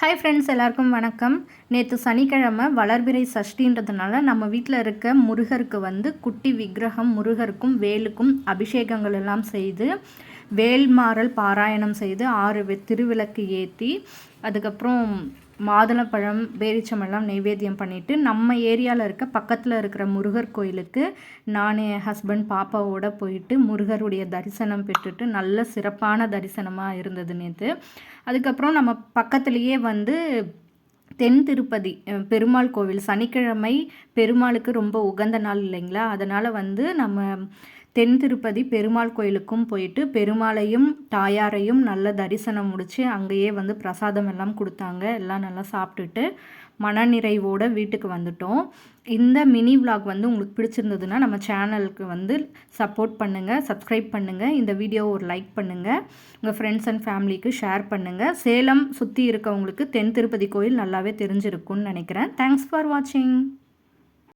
Hi friends எல்லாருக்கும் வணக்கம். நேற்று சனிக்கிழமை வளர்பிறை சஷ்டின்றதுனால நம்ம வீட்டில் இருக்க முருகருக்கு வந்து குட்டி விக்கிரகம் முருகருக்கும் வேலுக்கும் அபிஷேகங்கள் எல்லாம் செய்து வேல்மாறல் பாராயணம் செய்து ஆறு திருவிளக்கு ஏற்றி அதுக்கப்புறம் மாதுளம்பழம் பேரிச்சமெல்லாம் நைவேத்தியம் பண்ணிவிட்டு நம்ம ஏரியாவில் இருக்க பக்கத்தில் இருக்கிற முருகர் கோயிலுக்கு நான் என் ஹஸ்பண்ட் பாப்பாவோட போயிட்டு முருகருடைய தரிசனம் பெற்றுட்டு நல்ல சிறப்பான தரிசனமாக இருந்தது நேற்று அதுக்கப்புறம் நம்ம பக்கத்துலேயே வந்து தென் திருப்பதி பெருமாள் கோவில். சனிக்கிழமை பெருமாளுக்கு ரொம்ப உகந்த நாள் இல்லைங்களா? அதனால் வந்து நம்ம தென் திருப்பதி பெருமாள் கோயிலுக்கும் போயிட்டு பெருமாளையும் தாயாரையும் நல்ல தரிசனம் முடித்து அங்கேயே வந்து பிரசாதம் எல்லாம் கொடுத்தாங்க. எல்லாம் நல்லா சாப்பிட்டுட்டு மனநிறைவோடு வீட்டுக்கு வந்துட்டோம். இந்த மினி விளாக் வந்து உங்களுக்கு பிடிச்சிருந்ததுன்னா நம்ம சேனலுக்கு வந்து சப்போர்ட் பண்ணுங்கள் சப்ஸ்கிரைப் பண்ணுங்கள் இந்த வீடியோவை ஒரு லைக் பண்ணுங்கள் உங்கள் ஃப்ரெண்ட்ஸ் அண்ட் ஃபேமிலிக்கு ஷேர் பண்ணுங்கள் சேலம் சுற்றி இருக்கவங்களுக்கு தென் திருப்பதி கோயில் நல்லாவே தெரிஞ்சிருக்கும்னு நினைக்கிறேன். தேங்க்ஸ் ஃபார் வாட்சிங்